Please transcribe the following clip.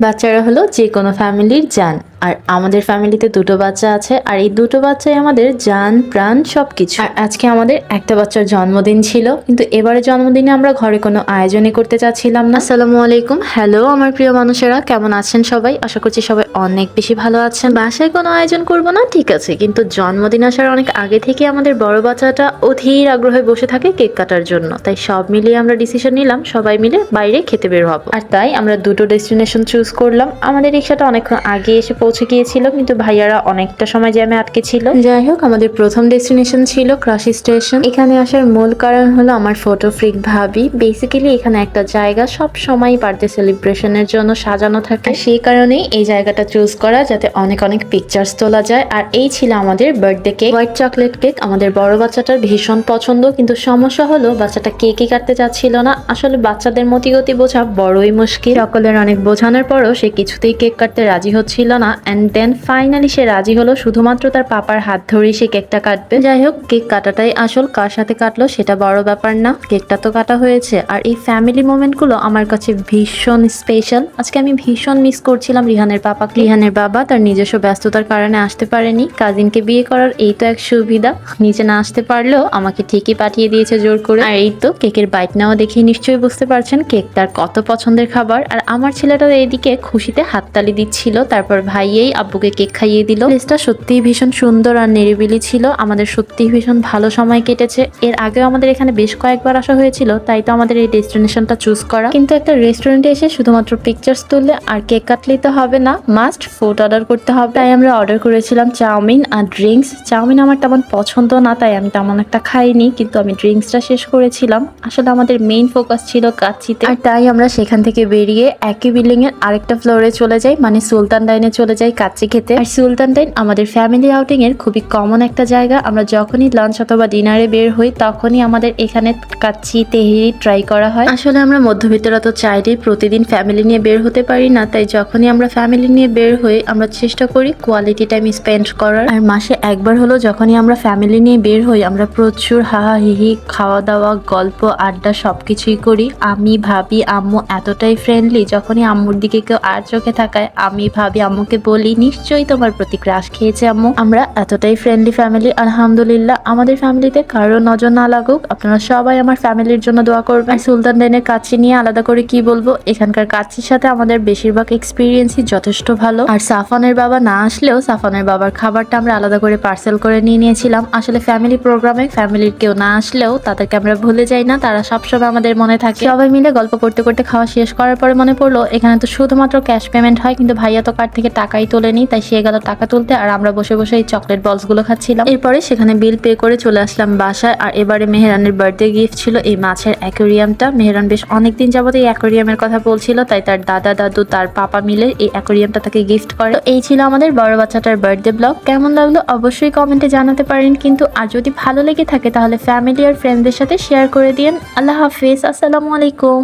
বাচ্চারা হলো যে কোনো ফ্যামিলির জান। আর আমাদের ফ্যামিলিতে দুটো বাচ্চা আছে আর এই দুটো বাচ্চাই আমাদের জান প্রাণ সব কিছু আর আজকে আমাদের একটা বাচ্চার জন্মদিন ছিল কিন্তু এবারে জন্মদিনে আমরা ঘরে কোনো আয়োজনই করতে চাচ্ছিলাম না। আসসালামু আলাইকুম। হ্যালো আমার প্রিয় মানুষেরা কেমন আছেন সবাই? আশা করছি সবাই অনেক বেশি ভালো আছেন। বাসায় কোনো আয়োজন করব না? ঠিক আছে কিন্তু জন্মদিন আসার অনেক আগে থেকে আমাদের বড় বাচ্চাটা অধীর আগ্রহে বসে থাকে কেক কাটার জন্য। তাই সব মিলিয়ে আমরা ডিসিশন নিলাম সবাই মিলে বাইরে খেতে বের হব। আর তাই আমরা দুটো ডেস্টিনেশন চুজ করলাম। আমাদের রিক্সাটা অনেকক্ষণ আগে এসে পৌঁছে গিয়েছিল, কিন্তু ভাইয়ারা অনেকটা সময় জ্যামে আটকে ছিল। যাই হোক, আমাদের প্রথম ডেস্টিনেশন ছিল ক্রাশি স্টেশন। এখানে আসার মূল কারণ হলো আমার ফটো ফ্রিক ভাবি। বেসিক্যালি এখানে একটা জায়গা সব সময় বার্থডে সেলিব্রেশনের জন্য সাজানো থাকে। সেই কারণেই এই জায়গাটা চুজ করা, যাতে অনেক অনেক পিকচার্স তোলা যায়। আর এই ছিল আমাদের birthday cake white chocolate cake আমাদের বড় বাচ্চাটার ভীষণ পছন্দ, কিন্তু সমস্যা হলো বাচ্চাটা কেকই কাটতে চাচ্ছিল না। আসলে বাচ্চাদের মতিগতি বোঝা বড়ই মুশকিল। সকলের অনেক বোঝানোর পরও সে কিছুতেই কেক কাটতে রাজি হচ্ছিল না। অ্যান্ড দেন ফাইনালি সে রাজি হলো, শুধুমাত্র তার পাপার হাত ধরেই সে কেকটা কাটবে। যাই হোক, কেক কাটাটাই আসল, কার সাথে কাটলো সেটা বড় ব্যাপার না। কেকটা তো কাটা হয়েছে। আর এই ফ্যামিলি মোমেন্টগুলো আমার কাছে ভীষণ স্পেশাল আজকে আমি ভীষণ মিস করছিলাম রিহানের পাপাকে। রিহানের বাবা তার নিজস্ব ব্যস্ততার কারণে আসতে পারেনি। কাজিনকে বিয়ে করার এই তো এক সুবিধা। নিচে না আসতে পারলেও আমাকে ঠিকই পাঠিয়ে দিয়েছে জোর করে। আর এই তো কেকের বাইট নেওয়া দেখে নিশ্চয়ই বুঝতে পারছেন, কেক তার কত পছন্দের খাবার। আর আমার ছেলেটা এইদিকে খুশিতে হাততালি দিচ্ছিল, তারপর ভাইয়েই আব্বুকে কেক খাইয়ে দিল। প্লেসটা সত্যিই ভীষণ সুন্দর আর নিরিবিলি ছিল। আমাদের সত্যিই ভীষণ ভালো সময় কেটেছে। এর আগেও আমাদের এখানে বেশ কয়েকবার আসা হয়েছিল, তাই তো আমাদের এই ডেস্টিনেশনটা চুজ করা। কিন্তু একটা রেস্টুরেন্টে এসে শুধুমাত্র পিকচার্স তুললে আর কেক কাটলেই তো হবে না। মাস্ট ফুড অর্ডার করতে হবে। তাই আমরা অর্ডার করেছিলাম চাউমিন আর ড্রিঙ্কস চাউমিন আমার তেমন পছন্দ না, তাই আমি তেমন একটা খাইনি, কিন্তু আমি ড্রিঙ্কসটা শেষ করেছিলাম। আসলে আমাদের মেইন ফোকাস ছিল কাচ্চিতে। আর তাই আমরা সেখান থেকে বেরিয়ে একই বিল্ডিং এর আরেকটা ফ্লোরে চলে যাই মানে সুলতান ডাইনে চলে যাই কাচ্চি খেতে। আর সুলতান ডাইন আমাদের ফ্যামিলি আউটিং এর খুবই কমন একটা জায়গা। আমরা যখনই লাঞ্চ অথবা ডিনারে বের হই, তখনই আমাদের এখানে কাচ্চি, তেহেরি ট্রাই করা হয়। আসলে আমরা মধ্যবিত্তরা তো চাইলেই প্রতিদিন ফ্যামিলি নিয়ে বের হতে পারি না, তাই যখনই আমরা ফ্যামিলি নিয়ে বের হই, আমরা চেষ্টা করি কোয়ালিটি টাইম স্পেন্ড করার। আর মাসে একবার হলো যখনই আমরা ফ্যামিলি নিয়ে বের হই, আমরা প্রচুর হাহা হিহি খাওয়া দাওয়া গল্প, আড্ডা সবকিছুই করি। আমি ভাবি আম্মু এতটাই ফ্রেন্ডলি যখনই আম্মুর দিকে কেউ আর চোখে থাকায় আমি ভাবি আম্মুকে বলি, নিশ্চয়ই তোমার প্রতি ক্রাশ খেয়েছে, আম্মু। আমরা এতটাই ফ্রেন্ডলি ফ্যামিলি আলহামদুলিল্লাহ। আমাদের ফ্যামিলিতে কারও নজর না লাগুক, আপনারা সবাই আমার ফ্যামিলির জন্য দোয়া করবেন। সুলতান ডাইনের কাচ্চি নিয়ে আলাদা করে কি বলব? এখানকার কাচ্চির সাথে আমাদের বেশিরভাগ এক্সপিরিয়েন্সই যথেষ্ট ভালো। আর সাফানের বাবা না আসলেও সাফানের বাবার খাবারটা আমরা আলাদা করে পার্সেল করে নিয়ে নিয়েছিলাম। আসলে ফ্যামিলি প্রোগ্রামে ফ্যামিলির কেউ না আসলেও তাদেরকে আমরা ভুলে যাই না, তারা সবসময় আমাদের মনে থাকে। সবাই মিলে গল্প করতে করতে খাওয়া শেষ করার পরে মনে পড়ল, এখানে তো শুধুমাত্র ক্যাশ পেমেন্ট হয়, কিন্তু ভাইয়া তো কার্ড থেকে টাকাই তোলেনি, তাই সে গেল টাকা তুলতে আর আমরা বসে বসে এই চকলেট বলসগুলো খাচ্ছিলাম। এরপরে সেখানে বিল পে করে চলে আসলাম বাসায় আর এবারে মেহরানের বার্থডে গিফট ছিল এই মাছের অ্যাকোরিয়ামটা মেহরান বেশ অনেকদিন যাবত এই অ্যাকোরিয়ামের কথা বলছিল, তাই তার দাদা, দাদু, তার পাপা মিলে এই অ্যাকোরিয়ামটা তাকে গিফট করে। এই ছিল আমাদের বড় বাচ্চাটার বার্থডে ব্লগ কেমন লাগল অবশ্যই কমেন্টে জানাতে পারেন, কিন্তু আর যদি ভালো লেগে থাকে তাহলে ফ্যামিলি আর ফ্রেন্ডদের সাথে শেয়ার করে দিন আল্লাহ হাফিজ, আসসালামু আলাইকুম।